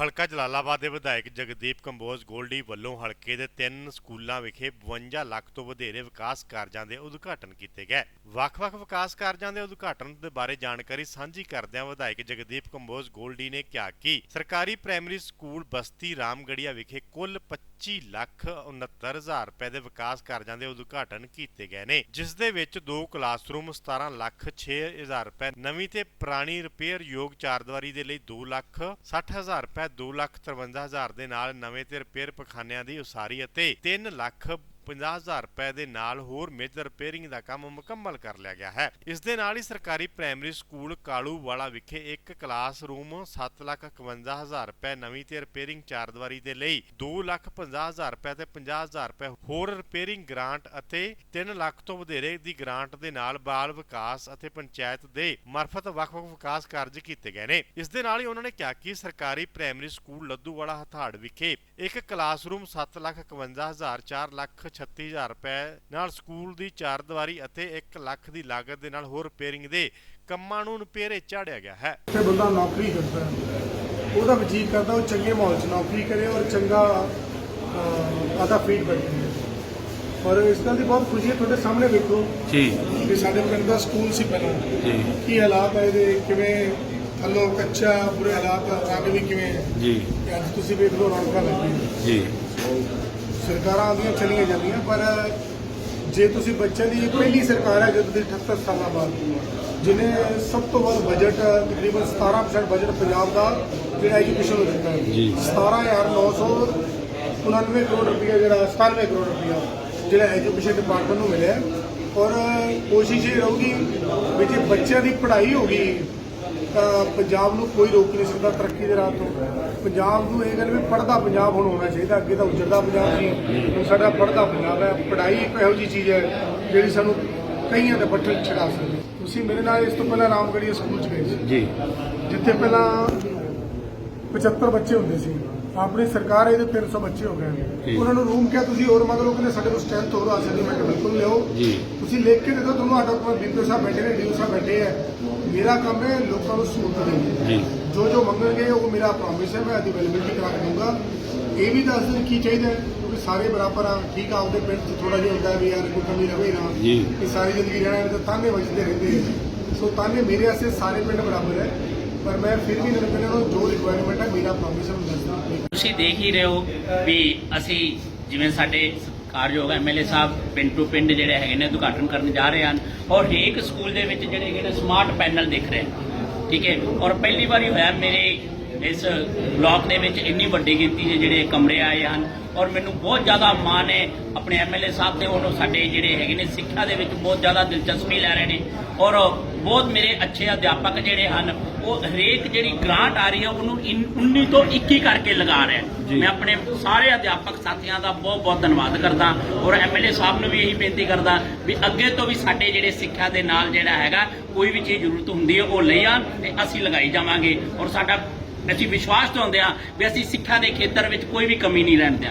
ਹਲਕਾ ਜਲਾਲਾਬਾਦ ਦੇ ਵਿਧਾਇਕ ਜਗਦੀਪ ਕੰਬੋਜ ਗੋਲਡੀ ਵੱਲੋਂ ਹਲਕੇ ਦੇ ਤਿੰਨ ਸਕੂਲਾਂ ਵਿਖੇ 52 ਲੱਖ ਤੋਂ ਵਧੇਰੇ ਵਿਕਾਸ ਕਾਰਜਾਂ ਦੇ ਉਦਘਾਟਨ ਕੀਤੇ ਗਏ। ਵੱਖ-ਵੱਖ ਵਿਕਾਸ ਕਾਰਜਾਂ ਦੇ ਉਦਘਾਟਨ ਦੇ ਬਾਰੇ ਜਾਣਕਾਰੀ ਸਾਂਝੀ ਕਰਦਿਆਂ ਵਿਧਾਇਕ ਜਗਦੀਪ ਕੰਬੋਜ ਗੋਲਡੀ ਨੇ ਕਿਹਾ ਕਿ ਸਰਕਾਰੀ ਪ੍ਰਾਇਮਰੀ ਸਕੂਲ ਬਸਤੀ ਰਾਮਗੜੀਆ ਵਿਖੇ ਕੁੱਲ 25 ਲੱਖ 69 ਹਜ਼ਾਰ ਰੁਪਏ ਦੇ ਵਿਕਾਸ ਕਾਰਜਾਂ ਦੇ ਉਦਘਾਟਨ ਕੀਤੇ ਗਏ ਨੇ, ਜਿਸ ਦੇ ਵਿੱਚ ਦੋ ਕਲਾਸਰੂਮ 17 ਲੱਖ 6 ਹਜ਼ਾਰ ਰੁਪਏ, ਨਵੀਂ ਤੇ ਪੁਰਾਣੀ ਰਿਪੇਅਰ ਯੋਗ ਚਾਰਦੀਵਾਰੀ ਦੇ ਲਈ 2 ਲੱਖ 60 ਹਜ਼ਾਰ ਰੁਪਏ 2 ਲੱਖ 53 ਹਜ਼ਾਰ ਦੇ ਨਾਲ ਨਵੇਂ ਤੇ ਰਿਪੇਅਰ ਪਖਾਨਿਆਂ ਦੀ ਉਸਾਰੀ ਅਤੇ 3 ਲੱਖ 50000 ਰੁਪਏ ਦੇ ਨਾਲ ਹੋਰ ਮੇਜਰ ਰਿਪੇਅਰਿੰਗ ਦਾ ਕੰਮ ਮੁਕੰਮਲ ਕਰ ਲਿਆ ਗਿਆ ਹੈ। ਇਸ ਦੇ ਨਾਲ ਹੀ ਸਰਕਾਰੀ ਪ੍ਰਾਇਮਰੀ ਸਕੂਲ ਕਾਲੂਵਾਲਾ ਵਿਖੇ ਇੱਕ ਕਲਾਸ 751000 ਰੁਪਏ ਨਵੀਂ ਤੇ ਰਿਪੇਅਰਿੰਗ ਚਾਰਦੀਵਾਰੀ ਦੇ ਲਈ 250000 ਰੁਪਏ ਤੇ 50000 ਰੁਪਏ ਹੋਰ ਰਿਪੇਅਰਿੰਗ ਗ੍ਰਾਂਟ ਅਤੇ 3 ਲੱਖ ਤੋਂ ਵਧੇਰੇ ਦੀ ਗ੍ਰਾਂਟ ਦੇ ਨਾਲ ਬਾਲ ਵਿਕਾਸ ਅਤੇ ਪੰਚਾਇਤ ਦੇ ਮਾਰਫਤ ਵੱਖ-ਵੱਖ ਵਿਕਾਸ ਕਾਰਜ ਕੀਤੇ ਗਏ ਨੇ। ਇਸ ਦੇ ਨਾਲ ਹੀ ਉਹਨਾਂ ਨੇ ਕਿਹਾ ਕਿ ਸਰਕਾਰੀ ਪ੍ਰਾਇਮਰੀ ਸਕੂਲ ਲੱਦੂਵਾਲਾ ਹਥਾੜ ਵਿਖੇ ਇੱਕ ਕਲਾਸਰੂਮ 751000 4 ਲੱਖ 36000 ਰੁਪਏ ਨਾਲ ਸਕੂਲ ਦੀ ਚਾਰ ਦੀਵਾਰੀ ਅਤੇ 1 ਲੱਖ ਦੀ ਲਾਗਤ ਦੇ ਨਾਲ ਹੋਰ ਰਿਪੇਅਰਿੰਗ ਦੇ ਕੰਮਾਂ ਨੂੰ ਨਪੇਰੇ ਚਾੜਿਆ ਗਿਆ ਹੈ। ਤੇ ਬੰਦਾ ਨੌਕਰੀ ਕਰਦਾ ਉਹਦਾ ਵਜੀਦ ਕਰਦਾ ਉਹ ਚੰਗੇ ਮਾਹੌਲ 'ਚ ਨੌਕਰੀ ਕਰੇ ਔਰ ਚੰਗਾ ਆਦਾ ਫੀਡਬੈਕ ਦੇ ਔਰ ਇਸ ਗੱਲ ਦੀ ਬਹੁਤ ਖੁਸ਼ੀ ਹੈ ਤੁਹਾਡੇ ਸਾਹਮਣੇ ਵੇਖੋ ਜੀ। ਕਿ ਸਾਡੇ ਪਿੰਡ ਦਾ ਸਕੂਲ ਸੀ ਪਹਿਲਾਂ। ਜੀ। ਕੀ ਹਾਲਾਤ ਹੈ ਇਹਦੇ ਕਿਵੇਂ ਥੱਲੋਂ ਕੱਚਾ ਬੁਰੇ ਹਾਲਾਤ ਰੰਗ ਵੀ ਕਿਵੇਂ? ਜੀ। ਅੱਜ ਤੁਸੀਂ ਵੇਖ ਲਓ ਰੌਣਕਾਂ ਲੱਗੀਆਂ। ਜੀ। ਸਰਕਾਰਾਂ ਆਉਂਦੀਆਂ ਚਲੀਆਂ ਜਾਂਦੀਆਂ ਪਰ ਜੇ ਤੁਸੀਂ ਬੱਚਿਆਂ ਦੀ ਇਹ ਪਹਿਲੀ ਸਰਕਾਰ ਹੈ ਜਦੋਂ ਦੀ 78 ਸਾਲਾਂ ਬਾਅਦ ਜਿਹਨੇ ਸਭ ਤੋਂ ਵੱਧ ਬਜਟ ਤਕਰੀਬਨ 17% ਬਜਟ ਪੰਜਾਬ ਦਾ ਜਿਹੜਾ ਐਜੂਕੇਸ਼ਨ ਨੂੰ ਦਿੱਤਾ ਹੈ ਜੀ। 17999 ਕਰੋੜ ਰੁਪਇਆ ਜਿਹੜਾ 97 ਕਰੋੜ ਰੁਪਇਆ ਜਿਹੜਾ ਐਜੂਕੇਸ਼ਨ ਡਿਪਾਰਟਮੈਂਟ ਨੂੰ ਮਿਲਿਆ ਹੈ। ਔਰ ਕੋਸ਼ਿਸ਼ ਇਹ ਰਹੂਗੀ ਵੀ ਜੇ ਬੱਚਿਆਂ ਦੀ ਪੜ੍ਹਾਈ ਹੋ ਗਈ ਤਾਂ ਪੰਜਾਬ ਨੂੰ ਕੋਈ ਰੋਕ ਨਹੀਂ ਸਕਦਾ ਤਰੱਕੀ ਦੇ ਰਾਹ ਤੋਂ। ਪੰਜਾਬ ਨੂੰ ਇਹ ਗੱਲ ਵੀ ਪੜਦਾ ਪੰਜਾਬ ਹੁਣ ਹੋਣਾ ਚਾਹੀਦਾ ਅੱਗੇ ਤਾਂ ਉੱਜੜਦਾ ਪੰਜਾਬ ਸੀ ਹੁਣ ਸਾਡਾ ਪੜਦਾ ਪੰਜਾਬ ਹੈ ਪੜ੍ਹਾਈ ਇੱਕ ਇਹੋ ਜਿਹੀ ਚੀਜ਼ ਹੈ ਜਿਹੜੀ ਸਾਨੂੰ ਕਈਆਂ ਦੇ ਬੱਠਲ ਛਡਾ ਸਕਦੀ। ਤੁਸੀਂ ਮੇਰੇ ਨਾਲ ਇਸ ਤੋਂ ਪਹਿਲਾਂ ਰਾਮਗੜੀਆ ਸਕੂਲ ਚ ਗਏ ਸੀ। ਜੀ। ਜਿੱਥੇ ਪਹਿਲਾਂ 75 ਬੱਚੇ ਹੁੰਦੇ ਸੀ। ਆਪਣੀ ਸਰਕਾਰ ਇਹਦੇ 300 ਬੱਚੇ ਹੋ ਗਏ ਜੀ। ਉਹਨਾਂ ਨੂੰ ਰੂਮ ਕਿਹਾ ਤੁਸੀਂ ਹੋਰ ਮੰਗ ਲਓ ਕਹਿੰਦੇ ਸਾਡੇ ਕੋਲ ਸਟਰੈਂਥ ਹੋਰ ਆ ਸਕਦੀ ਮੈਂ ਕਿਹਾ ਬਿਲਕੁਲ ਲਿਓ ਜੀ। ਤੁਸੀਂ ਲਿਖ ਕੇ ਦੇ ਦਿਓ ਤੁਹਾਨੂੰ ਆਟੋ ਕੋਲ ਬਿੰਦਰ ਸਾਹਿਬ ਬੈਠੇ ਨੇ ਡੀਓ ਸਾਹਿਬ ਬੈਠੇ ਹੈ ਮੇਰਾ ਕੰਮ ਹੈ ਲੋਕਾਂ ਨੂੰ ਸਹੂਲਤ ਦੇਣੀ ਜੀ। ਜੋ ਜੋ ਮੰਗਣਗੇ ਉਹ ਮੇਰਾ ਪ੍ਰੋਮਿਸ ਹੈ ਮੈਂ ਅਵੇਲੇਬਿਲਟੀ ਕਰਾ ਕੇ ਦੂੰਗਾ ਇਹ ਵੀ ਦੱਸ ਦੇਣ ਕੀ ਚਾਹੀਦਾ ਕਿਉਂਕਿ ਸਾਰੇ ਬਰਾਬਰ ਆ ਠੀਕ ਆ ਉਹਦੇ ਪਿੰਡ 'ਚ ਥੋੜਾ ਜਿਹਾ ਹੁੰਦਾ ਵੀ ਯਾਰ ਕੋਈ ਕਮੀ ਰਵੇ ਨਾ। ਕਿ ਸਾਰੀ ਜ਼ਿੰਦਗੀ ਰਹਿਣਾ ਤਾਂ ਤਾਨੇ ਵੱਜਦੇ ਰਹਿੰਦੇ ਸੋ ਤਾਨੇ ਮੇਰੇ ਵਾਸਤੇ ਸਾਰੇ ਪਿੰਡ ਬਰਾਬਰ ਹੈ। ਪਰ ਮੈਂ ਫਿਰ ਵੀ ਇਹਨਾਂ ਨੂੰ ਜੋ ਰਿਕੁਆਇਰਮੈਂਟ ਹੈ, ਮੇਰਾ ਪ੍ਰੋਮਿਸ ਹੈ ਦੱਸਦਾ ਤੁਸੀਂ ਦੇਖ ਹੀ ਰਹੇ ਹੋ ਵੀ ਅਸੀਂ ਜਿਵੇਂ ਸਾਡੇ ਸਤਿਕਾਰਯੋਗ ਐਮਐਲਏ ਸਾਹਿਬ ਪਿੰਡ ਟੂ ਪਿੰਡ ਜਿਹੜੇ ਹੈਗੇ ਨੇ, ਉਦਘਾਟਨ ਕਰਨ ਜਾ ਰਹੇ ਹਨ ਔਰ ਹਰੇਕ ਸਕੂਲ ਦੇ ਵਿੱਚ ਜਿਹੜੇ ਹੈਗੇ ਨੇ ਸਮਾਰਟ ਪੈਨਲ ਦੇਖ ਰਹੇ ਹਨ। ਠੀਕ ਹੈ ਔਰ ਪਹਿਲੀ ਵਾਰੀ ਹੋਇਆ ਮੇਰੇ ਇਸ ਬਲਾਕ ਦੇ ਵਿੱਚ ਇੰਨੀ ਵੱਡੀ ਗਿਣਤੀ ਦੇ ਜਿਹੜੇ ਕਮਰੇ ਆਏ ਹਨ ਔਰ ਮੈਨੂੰ ਬਹੁਤ ਜ਼ਿਆਦਾ ਮਾਣ ਹੈ ਆਪਣੇ ਐਮਐਲਏ ਸਾਹਿਬ ਤੇ ਉਹਨੂੰ ਸਾਡੇ ਜਿਹੜੇ ਹੈਗੇ ਨੇ ਸਿੱਖਿਆ ਦੇ ਵਿੱਚ ਬਹੁਤ ਜ਼ਿਆਦਾ ਦਿਲਚਸਪੀ ਲੈ ਰਹੇ ਨੇ ਔਰ ਬਹੁਤ ਮੇਰੇ ਅੱਛੇ ਅਧਿਆਪਕ ਜਿਹੜੇ ਹਨ ਉਹ ਹਰੇਕ ਜਿਹੜੀ ਗ੍ਰਾਂਟ ਆ ਰਹੀ ਹੈ ਉਹਨੂੰ ਇਨ- 19 ਤੋਂ 21 ਕਰਕੇ ਲਗਾ ਰਿਹਾ। ਮੈਂ ਆਪਣੇ ਸਾਰੇ ਅਧਿਆਪਕ ਸਾਥੀਆਂ ਦਾ ਬਹੁਤ ਬਹੁਤ ਧੰਨਵਾਦ ਕਰਦਾ ਔਰ ਐਮਐਲਏ ਸਾਹਿਬ ਨੂੰ ਵੀ ਇਹੀ ਬੇਨਤੀ ਕਰਦਾ ਵੀ ਅੱਗੇ ਤੋਂ ਵੀ ਸਾਡੇ ਜਿਹੜੇ ਸਿੱਖਿਆ ਦੇ ਨਾਲ ਜਿਹੜਾ ਹੈਗਾ ਕੋਈ ਵੀ ਚੀਜ਼ ਜ਼ਰੂਰਤ ਹੁੰਦੀ ਹੈ ਉਹ ਲਈ ਆਣ ਤੇ ਅਸੀਂ ਲਗਾਈ ਜਾਵਾਂਗੇ ਔਰ ਸਾਡਾ ਅਸੀਂ ਵਿਸ਼ਵਾਸ ਚਾਹੁੰਦੇ ਹਾਂ ਵੀ ਅਸੀਂ ਸਿੱਖਿਆ ਦੇ ਖੇਤਰ ਵਿੱਚ ਕੋਈ ਵੀ ਕਮੀ ਨਹੀਂ ਰਹਿਣ ਦਿਆਂਗੇ